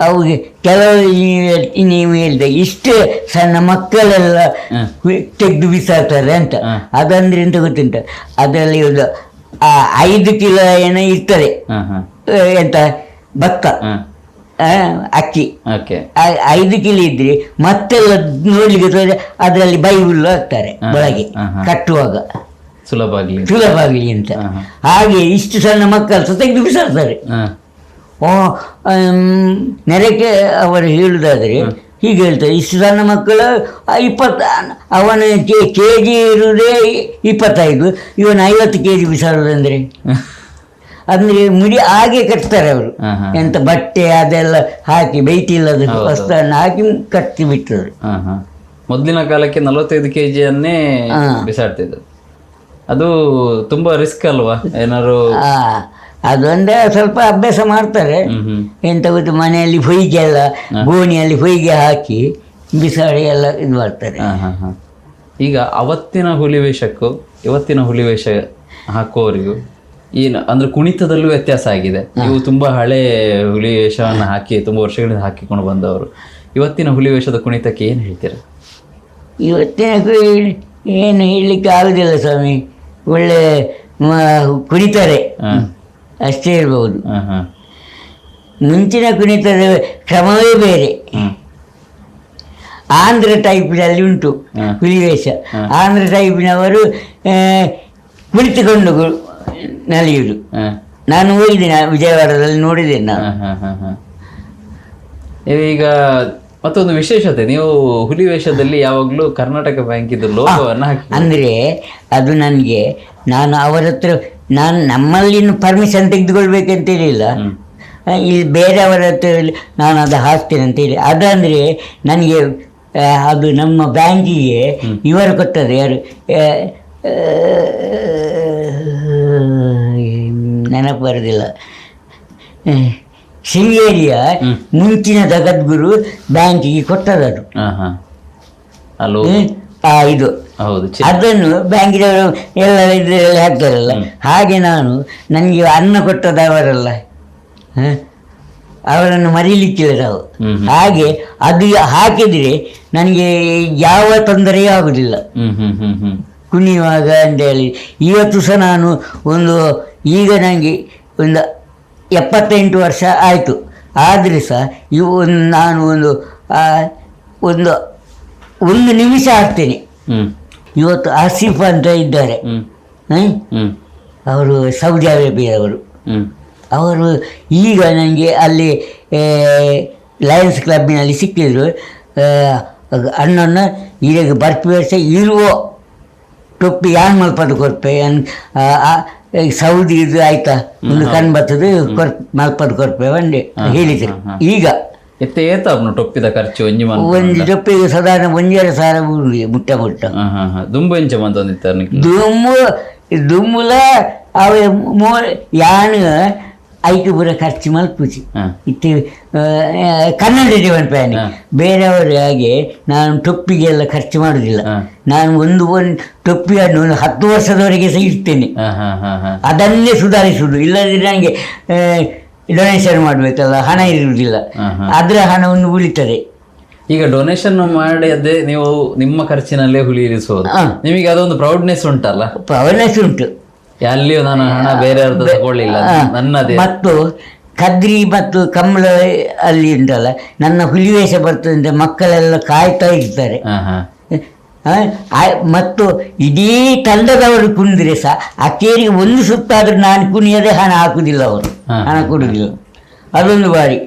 B: ಅವುಗೆ ಕೆಲವು ನೀವು ಹೇಳ್- ನೀವು ಹೇಳಿದೆ ಇಷ್ಟು ಸಣ್ಣ ಮಕ್ಕಳೆಲ್ಲ. ತೆಗೆದು ಬಿಸಾಡ್ತಾರೆ ಅಂತ. ಅದಂದ್ರೆ ಎಂತ ಗೊತ್ತುಂಟ ಅದರಲ್ಲಿ ಒಂದು ಆ, ಐದು ಕಿಲೋ ಏನೋ ಇರ್ತದೆ ಆ, ಎಂತ ಭತ್ತ ಅಕ್ಕಿ.
A: ಓಕೆ.
B: ಐದು ಕಿಲಿ ಇದ್ರೆ ಮತ್ತೆಲ್ಲ ನೋಡ್ಲಿಕ್ಕೆ ಅದರಲ್ಲಿ ಬೈ ಹುಲ್ಲು ಹಾಕ್ತಾರೆ ಒಳಗೆ. ಕಟ್ಟುವಾಗ.
A: ಸುಲಭ ಆಗ್ಲಿ
B: ಸುಲಭ ಆಗಲಿ ಅಂತ. ಹಾಗೆ ಇಷ್ಟು ಸಣ್ಣ ಮಕ್ಕಳು ಸಹ ತೆಗೆದು ಬಿಸಾಡ್ತಾರೆ ಓ ನೆರೆಕೆ ಅವರು ಹೇಳುದಾದ್ರೆ ಹೀಗೆ ಹೇಳ್ತಾರೆ ಇಷ್ಟು ಸಣ್ಣ ಮಕ್ಕಳು ಇಪ್ಪತ್ತು ಅವನ ಕೆ ಜಿ ಇರುವುದೇ ಇಪ್ಪತ್ತೈದು ಇವನು ಐವತ್ತು ಕೆ ಜಿ ಬಿಸಾಡುವುದಂದ್ರೆ ಅಂದರೆ ಮುಡಿ ಹಾಗೆ ಕಟ್ತಾರೆ ಅವರು. ಎಂತ ಬಟ್ಟೆ ಅದೆಲ್ಲ ಹಾಕಿ ಬೈತಿಲ್ಲದ
A: ಹೌದು.
B: ವಸ್ತುವನ್ನು ಹಾಕಿ ಕಟ್ಟಿ ಬಿಟ್ಟರು
A: ಮೊದಲಿನ ಕಾಲಕ್ಕೆ ನಲವತ್ತೈದು ಕೆ ಜಿಯನ್ನೇ. ಬಿಸಾಡ್ತಿದ್ರು. ಅದು ತುಂಬಾ ರಿಸ್ಕ್ ಅಲ್ವಾ? ಏನಾದ್ರು
B: ಅದೊಂದೇ ಸ್ವಲ್ಪ ಅಭ್ಯಾಸ ಮಾಡ್ತಾರೆ. ಎಂತ ಗೊತ್ತು ಮನೆಯಲ್ಲಿ ಹೊಯ್ಗೆ ಎಲ್ಲ ಗೋಣಿಯಲ್ಲಿ ಹೊಯ್ಗೆ ಹಾಕಿ ಬಿಸಾಡಿ ಎಲ್ಲ ಇದು ಮಾಡ್ತಾರೆ.
A: ಈಗ ಅವತ್ತಿನ ಹುಲಿವೇಷಕ್ಕೂ ಇವತ್ತಿನ ಹುಲಿವೇಷ ಹಾಕುವವರಿಗೂ ಏನು ಅಂದ್ರೆ ಕುಣಿತದಲ್ಲೂ ವ್ಯತ್ಯಾಸ ಆಗಿದೆ. ನೀವು ತುಂಬಾ ಹಳೆ ಹುಲಿ ವೇಷವನ್ನು ಹಾಕಿ ತುಂಬಾ ವರ್ಷಗಳಿಂದ ಹಾಕಿಕೊಂಡು ಬಂದವರು. ಇವತ್ತಿನ ಹುಲಿ ವೇಷದ ಕುಣಿತಕ್ಕೆ ಏನು ಹೇಳ್ತೀರಾ?
B: ಇವತ್ತಿನ ಏನು ಹೇಳಲಿಕ್ಕೆ ಆಗುದಿಲ್ಲ ಸ್ವಾಮಿ. ಒಳ್ಳೆ ಕುಣಿತಾರೆ. ಅಷ್ಟೇ ಇರ್ಬೋದು
A: ಹ.
B: ಮುಂಚಿನ ಕುಣಿತದ ಕ್ರಮವೇ ಬೇರೆ. ಆಂಧ್ರ ಟೈಪಿನಲ್ಲಿ ಉಂಟು. ಹುಲಿವೇಷ. ಆಂಧ್ರ ಟೈಪಿನವರು ಕುಳಿತುಕೊಂಡು ನಲಿಯುವುದು. ನಾನು ಹೋಗಿದ್ದೇನೆ ವಿಜಯವಾಡದಲ್ಲಿ ನೋಡಿದ್ದೇನೆ ನಾನು.
A: ಈಗ ಮತ್ತೊಂದು ವಿಶೇಷತೆ ನೀವು ಹುಲಿ ವೇಷದಲ್ಲಿ ಯಾವಾಗಲೂ ಕರ್ನಾಟಕ ಬ್ಯಾಂಕಿದ್ದು ಲೋಕವನ್ನು ಹಾಕಿ
B: ಅಂದರೆ ಅದು ನನಗೆ ನಾನು ಅವರ ಹತ್ರ ನಾನು ನಮ್ಮಲ್ಲಿನ ಪರ್ಮಿಷನ್ ತೆಗೆದುಕೊಳ್ಬೇಕಂತ ಹೇಳಿಲ್ಲ. ಇಲ್ಲಿ ಬೇರೆಯವರ ಹತ್ರ ನಾನು ಅದು ಹಾಕ್ತೇನೆ ಅಂತ ಹೇಳಿ ಅದಂದರೆ ನನಗೆ ಅದು ನಮ್ಮ ಬ್ಯಾಂಕಿಗೆ ಇವರು ಕೊಟ್ಟದ್ದು ಯಾರು ನೆನಪು ಬರೋದಿಲ್ಲ. ಶೃಂಗೇರಿಯ ಮುಂಚಿನ ಜಗದ್ಗುರು ಬ್ಯಾಂಕಿಗೆ ಕೊಟ್ಟದ್ದು.
A: ಹ, ಹ. ಆ ಲೋಗೋ
B: ಹ್ಮ್. ಆ, ಇದು. ಅದನ್ನು ಬ್ಯಾಂಕಿನವರು ಎಲ್ಲ ಇದರಲ್ಲಿ ಹಾಕ್ತಾರಲ್ಲ. ಹಾಗೆ ನಾನು ನನಗೆ ಅನ್ನ ಕೊಟ್ಟದವರಲ್ಲ? ಅವರನ್ನು ಮರೀಲಿಕ್ಕಿಲ್ಲ ನಾವು. ಹಾಗೆ ಅದು ಹಾಕಿದರೆ ನನಗೆ ಯಾವ ತೊಂದರೆಯೂ ಆಗುದಿಲ್ಲ.
A: ಹ್ಮ್ ಹ್ಮ್ ಹ್ಮ್ ಹ್ಮ್.
B: ಕುಣಿಯುವಾಗ ಅಂತೇಳಿ ಇವತ್ತು ಸಹ ನಾನು ಒಂದು ಈಗ ನನಗೆ ಒಂದು ಎಪ್ಪತ್ತೆಂಟು ವರ್ಷ ಆಯಿತು. ಆದರೆ ಸಹ ಇವು ಒಂದು ನಾನು ಒಂದು ಒಂದು ಒಂದು ನಿಮಿಷ ಆಗ್ತೇನೆ. ಇವತ್ತು ಆಸಿಫ್ ಅಂತ ಇದ್ದಾರೆ. ಅವರು ಸೌದಿ ಅರೇಬಿಯಾದವರು
A: ಹ್ಮ್.
B: ಅವರು ಈಗ ನನಗೆ ಅಲ್ಲಿ ಲಯನ್ಸ್ ಕ್ಲಬ್ಬಿನಲ್ಲಿ ಸಿಕ್ಕಿದ್ರು. ಅಣ್ಣನ ಈಗ ಬರ್ಪಿ ವರ್ಷ ಇರುವ ಟೊಪ್ಪಿ ಯಾನ್ ಮಲ್ಪದ ಕೊರ್ಪೆ? ಅನ್ ಸೌದಿ ಇದು ಆಯ್ತಾ? ಒಂದು ಕಣ್ ಬರ್ತದೆ ಕೊರ್ ಮಲ್ಪದ ಕೊರ್ಪೆ ಒಂದೇ ಹೇಳಿದ್ರು. ಈಗ
A: ಎತ್ತೆ ಟೊಪ್ಪಿದ ಖರ್ಚು ಒಂಜಿ ಮನ್
B: ಒಂದು ಟೊಪ್ಪಿಗೆ ಸಾಧಾರಣ ಒಂದೆರಡು ಸಾವಿರ ಮುಟ್ಟ ಮುಟ್ಟ.
A: ದುಂಬು ಎಂಚ ಮಂತ
B: ದುಮ್ಮು ದುಮ್ಮುಲ ಅವ ಮೋ ಯಾನು ಐದು ಪೂರ ಖರ್ಚು ಮಲ್ಪುಚಿ
A: ಹಾ.
B: ಇತ್ತು ಕನ್ನಡ ಜೀವನ
A: ಹಾ.
B: ಬೇರೆಯವರು ಹಾಗೆ ನಾನು ಟೊಪ್ಪಿಗೆಲ್ಲ ಖರ್ಚು ಮಾಡುವುದಿಲ್ಲ ನಾನು ಒಂದು ಒಂದು ಟೊಪ್ಪಿಯನ್ನು ಒಂದು ಹತ್ತು ವರ್ಷದವರೆಗೆ ಸಹ
A: ಹಾ
B: ಅದನ್ನೇ ಸುಧಾರಿಸುವುದು ಇಲ್ಲದ್ರೆ ನನಗೆ ಡೊನೇಷನ್ ಮಾಡಬೇಕಲ್ಲ ಹಣ ಇರುವುದಿಲ್ಲ. ಅದರ ಹಣವನ್ನು ಉಳಿತದೆ.
A: ಈಗ ಡೊನೇಷನ್ ಮಾಡಿ ಅದೇ ನೀವು ನಿಮ್ಮ ಖರ್ಚಿನಲ್ಲೇ ಹುಳಿ ಇರಿಸಬಹುದು ನಿಮಗೆ ಅದೊಂದು ಪ್ರೌಡ್ನೆಸ್ ಉಂಟಲ್ಲ?
B: ಪ್ರೌಡ್ನೆಸ್ ಉಂಟು.
A: ಎಲ್ಲಿಯೂ ನಾನು ಹಣ ಬೇರೆ ತಗೊಳ್ಳಿಲ್ಲ. ನನ್ನದೇ.
B: ಮತ್ತು ಕದ್ರಿ ಮತ್ತು ಕಮಲ ಅಲ್ಲಿ ಉಂಟಲ್ಲ ನನ್ನ ಹುಲಿವೇಷ ಬರ್ತದೆ ಮಕ್ಕಳೆಲ್ಲ ಕಾಯ್ತಾ ಇರ್ತಾರೆ. ಮತ್ತು ಇಡೀ ತಂಡದವರು ಕುಣಿದ್ರೆ ಸಹ ಅಕ್ಕೇರಿಗೆ ಒಂದು ಸುತ್ತಾದ್ರೂ ನಾನು ಕುಣಿಯದೆ ಹಣ ಹಾಕುದಿಲ್ಲ ಅವರು. ಹಣ ಕೊಡುದಿಲ್ಲ ಅದೊಂದು ಬಾರಿ.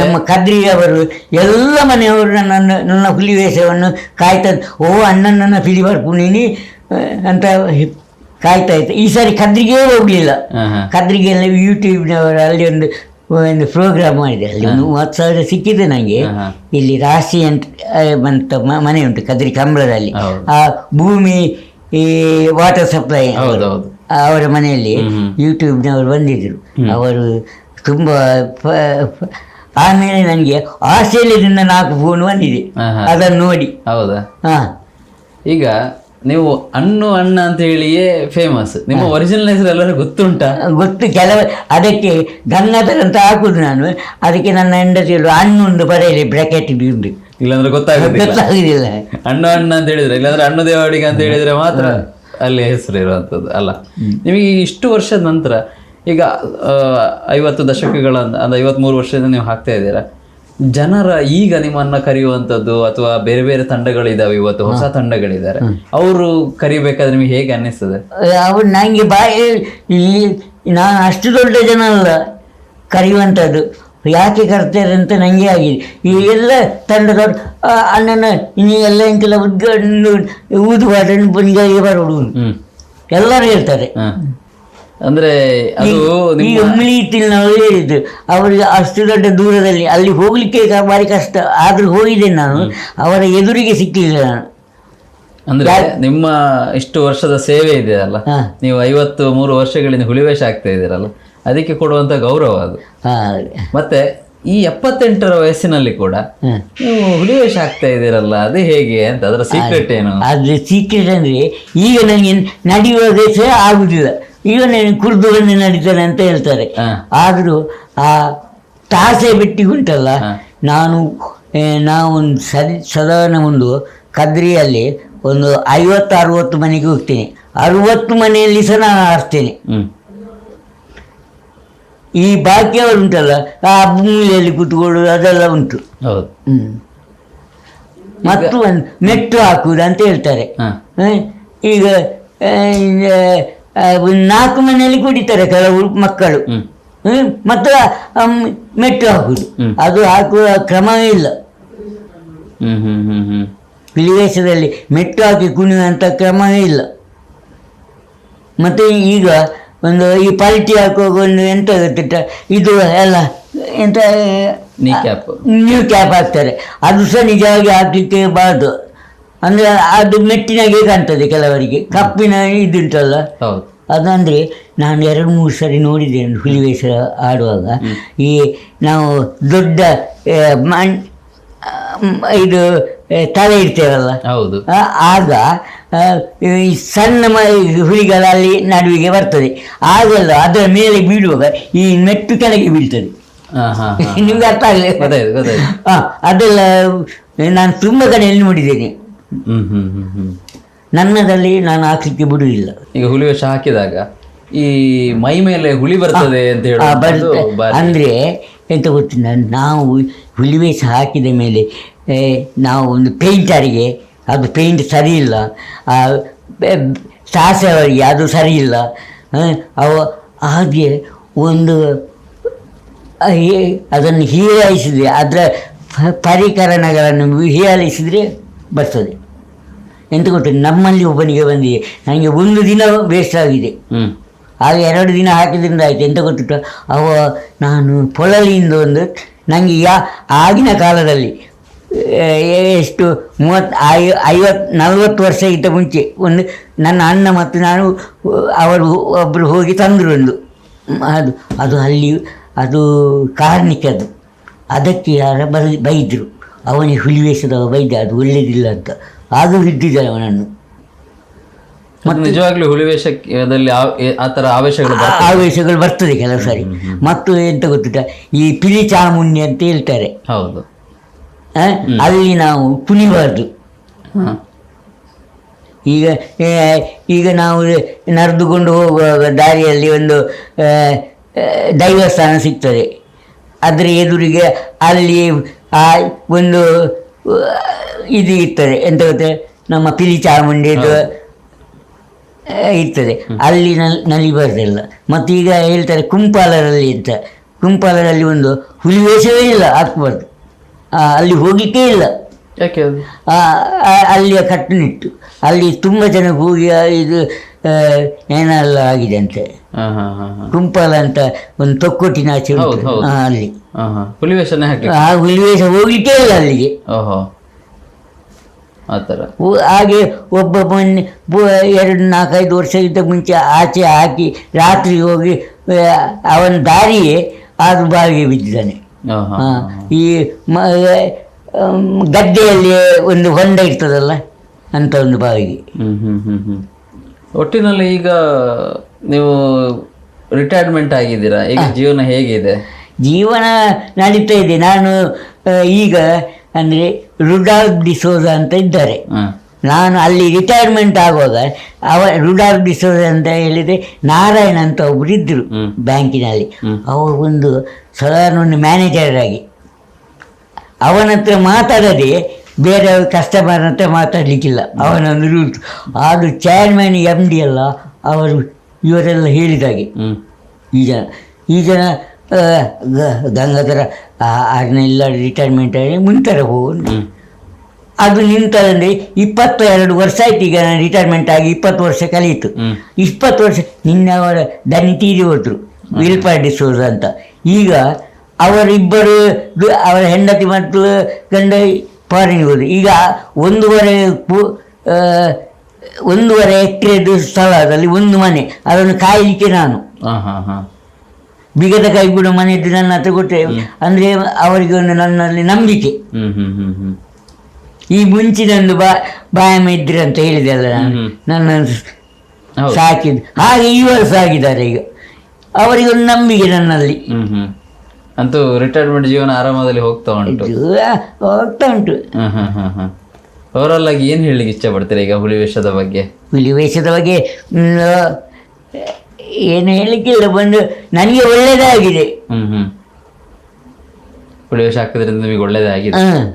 B: ನಮ್ಮ ಕದ್ರಿ ಅವರು ಎಲ್ಲ ಮನೆಯವರು ನನ್ನ ನನ್ನ ಹುಲಿವೇಷವನ್ನು ಕಾಯ್ತಾ ಓ ಅಣ್ಣನನ್ನ ಫಿಲಿವರ್ ಕುಣಿನಿ ಅಂತ ಕಾಯ್ತಾ ಇತ್ತು ಈ ಸಾರಿ ಕದ್ರಿಗೆ ಹೋಗ್ಲಿಲ್ಲ.
A: ಕದ್ರಿಗೆ
B: ಎಲ್ಲ ಯೂಟ್ಯೂಬ್ನವರು ಅಲ್ಲಿ ಒಂದು ಒಂದು ಪ್ರೋಗ್ರಾಮ್ ಮಾಡಿದೆ. ಅಲ್ಲಿ ಒಂದು ಮೂವತ್ತು ಸಾವಿರ ಸಿಕ್ಕಿದೆ ನನಗೆ.
A: ಇಲ್ಲಿ
B: ರಾಶಿ ಅಂತ ಬಂತ ಮನೆ ಉಂಟು ಕದ್ರಿ ಕಂಬಳದಲ್ಲಿ. ಆ ಭೂಮಿ ಈ ವಾಟರ್ ಸಪ್ಲೈ ಅವರ ಮನೆಯಲ್ಲಿ. ಯೂಟ್ಯೂಬ್ನವರು ಬಂದಿದ್ರು. ಅವರು ತುಂಬ ಆಮೇಲೆ ನನಗೆ ಆಸ್ಟ್ರೇಲಿಯಾದಿಂದ ನಾಲ್ಕು ಫೋನ್ ಬಂದಿದೆ. ಅದನ್ನು ನೋಡಿ.
A: ಹೌದಾ?
B: ಹಾ.
A: ಈಗ ನೀವು ಅಣ್ಣು ಅಣ್ಣ ಅಂತ ಹೇಳಿಯೇ ಫೇಮಸ್ ನಿಮ್ಮ ಒರಿಜಿನಲ್ ಹೆಸರು ಎಲ್ಲರೂ ಗೊತ್ತುಂಟಾ?
B: ಗೊತ್ತು ಕೆಲವು ಅದಕ್ಕೆ ಗಂಗಾಧರ್ ಅಂತ ಹಾಕುದು ನಾನು. ಅದಕ್ಕೆ ನನ್ನ ಹೆಂಡತಿ ಹೇಳುವ ಒಂದು ಬರೆಯಲಿ ಬ್ರಾಕೆಟ್ ಉಂಟು.
A: ಇಲ್ಲಾಂದ್ರೆ ಗೊತ್ತಾಗುತ್ತೆ
B: ಗೊತ್ತಾಗುದಿಲ್ಲ.
A: ಅಣ್ಣು ಅಣ್ಣ ಅಂತ ಹೇಳಿದ್ರೆ ಇಲ್ಲಾಂದ್ರೆ ಅಣ್ಣು ದೇವಾಡಿಗೆ ಅಂತ ಹೇಳಿದ್ರೆ ಮಾತ್ರ ಅಲ್ಲಿ ಹೆಸರು ಇರುವಂಥದ್ದು ಅಲ್ಲ. ನಿಮಗೆ ಇಷ್ಟು ವರ್ಷದ ನಂತರ ಈಗ ಐವತ್ತು ದಶಕಗಳ ಅಂದ್ರೆ ಐವತ್ಮೂರು ವರ್ಷದಿಂದ ನೀವು ಹಾಕ್ತಾ ಇದ್ದೀರಾ? ಜನರ ಈಗ ನಿಮ್ಮನ್ನ ಕರೆಯುವಂತದ್ದು ಅಥವಾ ಬೇರೆ ಬೇರೆ ತಂಡಗಳಿದಾವೆ ಇವತ್ತು ಹೊಸ ತಂಡಗಳಿದ್ದಾರೆ ಅವರು ಕರಿಬೇಕಾದ್ರೆ ನಿಮಗೆ ಹೇಗೆ ಅನ್ನಿಸ್ತದೆ?
B: ಅವ್ರು ನನಗೆ ಬಾಯಿ ನಾನು ಅಷ್ಟು ದೊಡ್ಡ ಜನ ಅಲ್ಲ ಕರೆಯುವಂಥದ್ದು. ಯಾಕೆ ಕರ್ತಾರೆ ಅಂತ ನನಗೆ ಆಗಿದೆ. ಈ ಎಲ್ಲ ತಂಡದವ್ರು ಆ, ಅಣ್ಣನ ಎಲ್ಲ ಇಂಕೆಲ್ಲ ಉದ್ಘಾಟನೆ ಊದುವಾಡ ಬನ್ನಿಗೆ ಬರೋಡು
A: ಹ್ಮ್.
B: ಎಲ್ಲರೂ ಹೇಳ್ತಾರೆ.
A: ಹ. ಅಂದ್ರೆ ಅದು
B: ಈ
A: ನಿಮ್ಮ
B: ನಾವು ಹೇಳಿದ್ದು ಅವರಿಗೆ ಅಷ್ಟು ದೊಡ್ಡ ದೂರದಲ್ಲಿ ಅಲ್ಲಿ ಹೋಗ್ಲಿಕ್ಕೆ ಕ- ಭಾರಿ ಕಷ್ಟ. ಆದ್ರೂ ಹೋಗಿದ್ದೆ ನಾನು. ಅವರ ಎದುರಿಗೆ ಸಿಕ್ಕಿಲ್ಲ ನಾನು.
A: ಅಂದ್ರೆ ನಿಮ್ಮ ಇಷ್ಟು ವರ್ಷದ ಸೇವೆ ಇದೆಯಲ್ಲ?
B: ಹಾ.
A: ನೀವು ಐವತ್ತು ಮೂರು ವರ್ಷಗಳಿಂದ ಹುಳಿವೇಶ ಆಗ್ತಾ ಇದ್ದೀರಲ್ಲ? ಅದಕ್ಕೆ ಕೊಡುವಂತ ಗೌರವ ಅದು. ಮತ್ತೆ ಈ ಎಪ್ಪತ್ತೆಂಟರ ವಯಸ್ಸಿನಲ್ಲಿ ಕೂಡ. ನೀವು ಹುಳಿವೇಶ ಆಗ್ತಾ ಇದ್ದೀರಲ್ಲ ಅದು ಹೇಗೆ ಅಂತ? ಅದರ ಸೀಕ್ರೆಟ್ ಏನು?
B: ಆದ್ರೆ ಸೀಕ್ರೆಟ್ ಅಂದ್ರೆ ಈಗ ನನಗೆ ನಡೆಯುವ ದೇಶ ಆಗುದಿಲ್ಲ. ಈಗ ನೀನು ಕುರ್ದು ಬಂದು ನಡೀತಾನೆ ಅಂತ ಹೇಳ್ತಾರೆ. ಆದರೂ ಆ ತಾಸೆ ಬೆಟ್ಟಿಗುಂಟಲ್ಲ
A: ಉಂಟಲ್ಲ
B: ನಾನು ನಾವು ನಾವೊಂದು ಸರಿ ಸದಾನ ಒಂದು ಕದ್ರಿಯಲ್ಲಿ ಒಂದು ಐವತ್ತು ಅರುವತ್ತು ಮನೆಗೆ ಹೋಗ್ತೇನೆ. ಅರುವತ್ತು ಮನೆಯಲ್ಲಿ ಸಹ ನಾನು ಆಡ್ತೇನೆ ಈ ಬಾಕಿಯವರು ಉಂಟಲ್ಲ ಆ ಭೂಮಿಯಲ್ಲಿ ಕೂತ್ಕೊಳ್ಳೋದು ಅದೆಲ್ಲ ಉಂಟು. ಮತ್ತು ಒಂದು ಮೆಟ್ಟು ಹಾಕುವುದು ಅಂತ ಹೇಳ್ತಾರೆ? ಈಗ ಒಂದು ನಾಲ್ಕು ಮನೆಯಲ್ಲಿ ಕುಡಿತಾರೆ ಕೆಲವು ಮಕ್ಕಳು? ಮತ್ತು ಮೆಟ್ಟು ಹಾಕುದು. ಅದು ಹಾಕುವ ಕ್ರಮವೇ ಇಲ್ಲ. ಹುಲಿವೇಷದಲ್ಲಿ ಮೆಟ್ಟು ಹಾಕಿ ಕುಣಿಯುವಂಥ ಕ್ರಮವೇ ಇಲ್ಲ. ಮತ್ತು ಈಗ ಒಂದು ಈ ಪಲ್ಟಿ ಹಾಕುವಾಗ ಒಂದು ಎಂತ ಗೊತ್ತಿಟ್ಟ ಇದು ಎಲ್ಲ ಎಂತ ನ್ಯೂ ಕ್ಯಾಪ್ ಹಾಕ್ತಾರೆ. ಅದು ಸಹ ನಿಜವಾಗಿ ಹಾಕಲಿಕ್ಕೆ ಬಾರ್ದು. ಅಂದರೆ ಅದು ಮೆಟ್ಟಿನಾಗೆ ಕಾಣ್ತದೆ ಕೆಲವರಿಗೆ. ಕಪ್ಪಿನ ಇದುಂಟಲ್ಲ.
A: ಹೌದು.
B: ಅದಂದರೆ ನಾನು ಎರಡು ಮೂರು ಸರಿ ನೋಡಿದ್ದೇನೆ ಹುಲಿವೇಷ ಆಡುವಾಗ. ಈ ನಾವು ದೊಡ್ಡ ಮಣ್ ಇದು ತಲೆ ಇಡ್ತೇವಲ್ಲ
A: ಹೌದು.
B: ಆಗ ಈ ಸಣ್ಣ ಮ ಹುಲಿಗಳಲ್ಲಿ ನಡುವಿಗೆ ಬರ್ತದೆ. ಆಗಲ್ಲ ಅದರ ಮೇಲೆ ಬೀಳುವಾಗ ಈ ಮೆಟ್ಟು ಕೆಳಗೆ ಬೀಳ್ತದೆ. ನಿಮ್ಗೆ ಅರ್ಥ ಆಗಲಿ ಅದೆಲ್ಲ ನಾನು ತುಂಬ ಕಡೆಯಲ್ಲಿ ನೋಡಿದ್ದೇನೆ. ನನ್ನದಲ್ಲಿ ನಾನು ಹಾಕ್ಲಿಕ್ಕೆ ಬಿಡುವುದಿಲ್ಲ
A: ಈಗ ಹುಲಿ ವೇಷ ಹಾಕಿದಾಗ ಈ ಮೈ ಮೇಲೆ ಹುಲಿ ಬರ್ತದೆ ಅಂತ
B: ಹೇಳಿ ಅಂದರೆ ಎಂತ ಗೊತ್ತಿಲ್ಲ ನಾವು ಹುಲಿವೇಷ ಹಾಕಿದ ಮೇಲೆ ನಾವು ಒಂದು ಪೇಂಟರಿಗೆ ಅದು ಪೇಂಟ್ ಸರಿ ಇಲ್ಲ. ಸಾಸವರಿಗೆ ಅದು ಸರಿ ಇಲ್ಲ. ಅವ ಹಾಗೆ ಒಂದು ಅದನ್ನು ಹೀಯಾಳಿಸಿದರೆ ಅದರ ಪರಿಕರಣಗಳನ್ನು ಹೀಯಾಳಿಸಿದರೆ ಬರ್ತದೆ. ಎಂತ ಗೊತ್ತು ನಮ್ಮಲ್ಲಿ ಒಬ್ಬನಿಗೆ ಬಂದಿದೆ ನನಗೆ ಒಂದು ದಿನ ವೇಸ್ಟ್ ಆಗಿದೆ. ಆಗ ಎರಡು ದಿನ ಹಾಕಿದ್ರಿಂದ ಆಯ್ತು. ಎಂತ ಗೊತ್ತಿತ್ತು ಅವ ನಾನು ಪೊಳಲಿಯಿಂದ ಒಂದು ನನಗೆ ಯಾ ಆಗಿನ ಕಾಲದಲ್ಲಿ ಎಷ್ಟು ಮೂವತ್ತು ಐ ಐವತ್ತು ನಲವತ್ತು ವರ್ಷ ಇದ್ದ ಮುಂಚೆ ಒಂದು ನನ್ನ ಅಣ್ಣ ಮತ್ತು ನಾನು ಅವರು ಒಬ್ಬರು ಹೋಗಿ ತಂದರು ಒಂದು. ಅದು ಅದು ಅಲ್ಲಿ ಅದು ಕಾರ್ಣಿಕದು ಅದಕ್ಕೆ ಯಾರ ಬೈ ಬೈದರು. ಅವನಿಗೆ ಹುಲಿವೇಷದ ವೈದ್ಯ ಅದು ಒಳ್ಳೇದಿಲ್ಲ ಅಂತ. ಆದರೂ ಹಿಡ್ದಿದ್ದ ಅವನನ್ನು.
A: ಮತ್ತು ನಿಜವಾಗ್ಲೂ ಹುಲಿ ವೇಷದಲ್ಲಿ ಆ- ತರ ಆವೇಶಗಳು
B: ಆವೇಶಗಳು ಬರ್ತದೆ ಕೆಲವು ಸಾರಿ. ಮತ್ತು ಎಂತ ಗೊತ್ತಿಲ್ಲ ಈ ಪಿಲಿ ಚಾಮುಂಡಿ ಅಂತ ಹೇಳ್ತಾರೆ.
A: ಹೌದು?
B: ಅಲ್ಲಿ ನಾವು ಕುಣಿಬಾರ್ದು. ಈಗ ಈಗ ನಾವು ನಡೆದುಕೊಂಡು ಹೋಗುವಾಗ ದಾರಿಯಲ್ಲಿ ಒಂದು ದೈವಸ್ಥಾನ ಸಿಗ್ತದೆ. ಅದರ ಎದುರಿಗೆ ಅಲ್ಲಿ ಆ ಒಂದು ಇದು ಇರ್ತದೆ. ಎಂತ ಗೊತ್ತೆ? ನಮ್ಮ ಪಿಲಿ ಚಾಮುಂಡಿದು ಇರ್ತದೆ. ಅಲ್ಲಿ ನಲ್ ಬರೋದಿಲ್ಲ. ಮತ್ತು ಈಗ ಹೇಳ್ತಾರೆ ಕುಂಪಾಲರಲ್ಲಿ ಅಂತ. ಕುಂಪಾಲರಲ್ಲಿ ಒಂದು ಹುಲಿ ವೇಷವೇ ಇಲ್ಲ ಹಾಕ್ಬಾರ್ದು ಆ, ಅಲ್ಲಿ ಹೋಗಲಿಕ್ಕೆ ಇಲ್ಲ. ಅಲ್ಲಿಯ ಕಟ್ಟುನಿಟ್ಟು. ಅಲ್ಲಿ ತುಂಬ ಜನ ಹೋಗಿ ಇದು ಆ, ಏನೆಲ್ಲ ಆಗಿದೆ ಅಂತೆ. ಕುಂಪಾಲ ಅಂತ ಒಂದು ತೊಕ್ಕೊಟ್ಟಿನ ಆಚೆ ಉಂಟು.
A: ಹೌದು, ಹೌದು.
B: ಅಲ್ಲಿ. ಆ ಹುಲಿವೇಷ ಹೋಗ್ಲಿಕ್ಕೆ ಇಲ್ಲ ಅಲ್ಲಿಗೆ.
A: ಓಹೋ. ಆ ಥರ.
B: ಹೋ- ಹಾಗೆ ಒಬ್ಬ ಮೊನ್ನೆ ಬು- ಎರಡು ನಾಲ್ಕೈದು ವರ್ಷಕ್ಕಿಂತ ಮುಂಚೆ ಆಚೆ ಹಾಕಿ ರಾತ್ರಿ ಹೋಗಿ ಆ, ಅವನ ದಾರಿಯೇ ಅದು ಬಾವಿಗೆ ಬಿದ್ದಿದ್ದಾನೆ. ಈ ಮ ಆಮ್, ಗದ್ದೆಯಲ್ಲಿ ಒಂದು ಹೊಂಡ ಇರ್ತದಲ್ಲ ಅಂತ ಒಂದು ಬಾವಿಗೆ.
A: ಹ್ಮ್ ಹ್ಮ್ ಹ್ಮ್ ಹ್ಮ್. ಒಟ್ಟಿನಲ್ಲಿ ಈಗ ನೀವು ರಿಟೈರ್ಮೆಂಟ್ ಆಗಿದ್ದೀರಾ? ಈಗ ಜೀವನ ಹೇಗಿದೆ?
B: ಜೀವನ ನಡೀತಾ ಇದೆ. ನಾನು ಈಗ ಅಂದರೆ ರುಡಾಲ್ಫ್ ಡಿಸೋಜ ಅಂತ ಇದ್ದಾರೆ. ನಾನು ಅಲ್ಲಿ ರಿಟೈರ್ಮೆಂಟ್ ಆಗುವಾಗ ಅವ ರುಡಾಲ್ಫ್ ಡಿಸೋಜ ಅಂತ ಹೇಳಿದರೆ ನಾರಾಯಣ ಅಂತ ಒಬ್ಬರು ಇದ್ದರು ಬ್ಯಾಂಕಿನಲ್ಲಿ. ಅವರು ಒಂದು ಸಾಧಾರಣ ಒಂದು ಮ್ಯಾನೇಜರ್ ಆಗಿ. ಅವನ ಹತ್ರ ಮಾತಾಡದೆ ಬೇರೆ ಕಸ್ಟಮರ್ ಹತ್ರ ಮಾತಾಡಲಿಕ್ಕಿಲ್ಲ. ಅವನೊಂದು ರೂಲ್ಸ್ ಅದು ಚೇರ್ಮನ್ ಎಂ ಡಿ ಅಲ್ಲ ಅವರು ಇವರೆಲ್ಲ ಹೇಳಿದಾಗೆ. ಈಗ ಜನ ಈ ಜನ ಆ, ಗ- ಗಂಗಾಧರ ಅದನ್ನೆಲ್ಲ ರಿಟೈರ್ಮೆಂಟ್ ಆಗಿ ಮುಂತಾರೆ
A: ಹೋಗಿ
B: ಅದು ನಿಂತದಂದ್ರೆ ಇಪ್ಪತ್ತ ಎರಡು ವರ್ಷ ಆಯ್ತು ಈಗ ನಾನು ರಿಟೈರ್ಮೆಂಟ್ ಆಗಿ ಇಪ್ಪತ್ತು ವರ್ಷ ಕಲಿಯಿತು ಇಪ್ಪತ್ತು ವರ್ಷ ನಿನ್ನೆ ಅವರ ದನಿ ತೀರಿ ಹೋದ್ರು ವಿಲ್ಪಾರ್ ಅಂತ. ಈಗ ಅವರಿಬ್ಬರು ಅವರ ಹೆಂಡತಿ ಮತ್ತು ಗಂಡ ಫಾರಿನ್ ಹೋದ್ರು. ಈಗ ಒಂದೂವರೆ ಒಂದೂವರೆ ಎಕರೆದು ಸ್ಥಳದಲ್ಲಿ ಒಂದು ಮನೆ ಅದನ್ನು ಕಾಯಲಿಕ್ಕೆ ನಾನು.
A: ಹಾ ಕೈ ಕೂಡ
B: ಬಿಗದ ಮನೆ ಇದ್ದು ನನ್ನ ಹತ್ರ ಕೊಟ್ಟೆ ಅಂದರೆ ಅವರಿಗೆ ಒಂದು ನನ್ನಲ್ಲಿ ನಂಬಿಕೆ.
A: ಹ್ಮ್ ಹ್ಮ್ ಹ್ಮ್ ಹ್ಮ್.
B: ಈ ಮುಂಚಿನೊಂದು ಬಾ ಬಾಯಮ್ಮ ಇದ್ರಿ ಅಂತ ಹೇಳಿದೆ ಅಲ್ಲ ನಾನು. ನನ್ನ ಸಾಕಿದ್ದು ಹಾಗೆ ಈ ವರ್ಷ ಆಗಿದ್ದಾರೆ ಈಗ. ಅವರಿಗೆ ಒಂದು ನಂಬಿಕೆ ನನ್ನಲ್ಲಿ.
A: ಹ್ಮ್ ಹ್ಮ್. ಅಂತೂ ರಿಟೈರ್ಮೆಂಟ್ ಜೀವನ ಆರಾಮದಲ್ಲಿ ಹೋಗ್ತಾ ಉಂಟು.
B: ಹೋಗ್ತಾ ಉಂಟು.
A: ಓವರಾಲ್ ಆಗಿ ಏನ್ ಹೇಳಲಿಕ್ಕೆ ಇಷ್ಟಪಡ್ತೀರಾ ಈಗ ಹುಲಿ ವೇಷದ ಬಗ್ಗೆ?
B: ಹುಲಿ ವೇಷದ ಬಗ್ಗೆ ಏನು ಹೇಳಿಕ್ಕಿಲ್ಲ ಬಂದು ನನಗೆ ಒಳ್ಳೆಯದಾಗಿದೆ
A: ಹ್ಮ್ ಹ್ಮ್. ಹುಲಿವೇಷ ಹಾಕೋದ್ರಿಂದ ನಿಮಗೆ ಒಳ್ಳೇದಾಗಿದೆ.
B: ಹಾಂ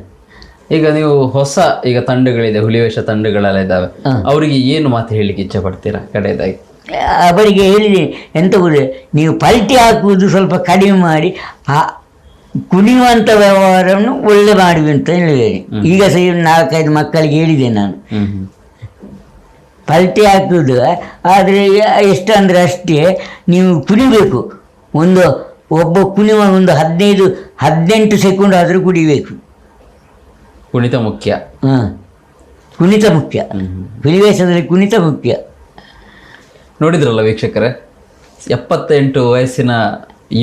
A: ಈಗ ನೀವು ಹೊಸ ಈಗ ತಂಡಗಳಿದೆ ಹುಲಿವೇಷ ತಂಡಗಳೆಲ್ಲ ಇದ್ದಾವೆ. ಅವರಿಗೆ ಏನು ಮಾತು ಹೇಳಲಿಕ್ಕೆ ಇಚ್ಛೆ ಪಡ್ತೀರಾ ಕಡೆಯದಾಗಿ?
B: ಅವರಿಗೆ ಹೇಳಿದೆ ಎಂತ ಗೊತ್ತಿಲ್ಲ ನೀವು ಪಲ್ಟಿ ಹಾಕುವುದು ಸ್ವಲ್ಪ ಕಡಿಮೆ ಮಾಡಿ ಆ ಕುಣಿಯುವಂಥ ವ್ಯವಹಾರವನ್ನು ಒಳ್ಳೆ ಮಾಡಿ ಅಂತ ಹೇಳಿದ್ದೇನೆ ಈಗ ಸಹ ನಾಲ್ಕೈದು ಮಕ್ಕಳಿಗೆ ಹೇಳಿದೆ ನಾನು.
A: ಹ್ಮ್ ಹ್ಮ್.
B: ಪಲ್ಟಿ ಹಾಕುವುದು ಆದರೆ ಎಷ್ಟು ಅಂದರೆ ಅಷ್ಟೇ ನೀವು ಕುಣಿಬೇಕು. ಒಂದು ಒಬ್ಬ ಕುಣಿವ ಒಂದು ಹದಿನೈದು ಹದಿನೆಂಟು ಸೆಕೆಂಡ್ ಆದರೂ ಕುಡಿಬೇಕು
A: ಕುಣಿತ ಮುಖ್ಯ.
B: ಹಾಂ ಕುಣಿತ ಮುಖ್ಯ. ಹುಲಿವೇಷದಲ್ಲಿ ಕುಣಿತ ಮುಖ್ಯ.
A: ನೋಡಿದ್ರಲ್ಲ ವೀಕ್ಷಕರೇ? ಎಪ್ಪತ್ತೆಂಟು ವಯಸ್ಸಿನ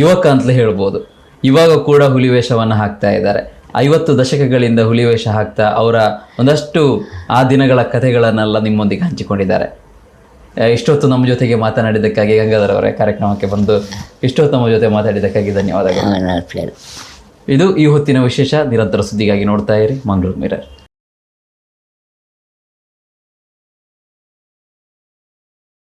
A: ಯುವಕ ಅಂತಲೇ ಹೇಳ್ಬೋದು. ಇವಾಗ ಕೂಡ ಹುಲಿವೇಷವನ್ನು ಹಾಕ್ತಾ ಇದ್ದಾರೆ. ಐವತ್ತು ದಶಕಗಳಿಂದ ಹುಲಿವೇಷ ಹಾಕ್ತಾ ಅವರ ಒಂದಷ್ಟು ಆ ದಿನಗಳ ಕಥೆಗಳನ್ನೆಲ್ಲ ನಿಮ್ಮೊಂದಿಗೆ ಹಂಚಿಕೊಂಡಿದ್ದಾರೆ. ಇಷ್ಟೊತ್ತು ನಮ್ಮ ಜೊತೆಗೆ ಮಾತನಾಡಿದ್ದಕ್ಕಾಗಿ ಗಂಗಾಧರ್ ಅವರೇ ಕಾರ್ಯಕ್ರಮಕ್ಕೆ ಬಂದು ಇಷ್ಟೊತ್ತು ನಮ್ಮ ಜೊತೆ ಮಾತಾಡಿದ್ದಕ್ಕಾಗಿ ಧನ್ಯವಾದಗಳು. ಇದು ಈ ಹೊತ್ತಿನ ವಿಶೇಷ ನಿರಂತರ ಸುದ್ದಿಗಾಗಿ ನೋಡ್ತಾ ಇರಿ ಮಂಗಳೂರು ಮಿರರ್.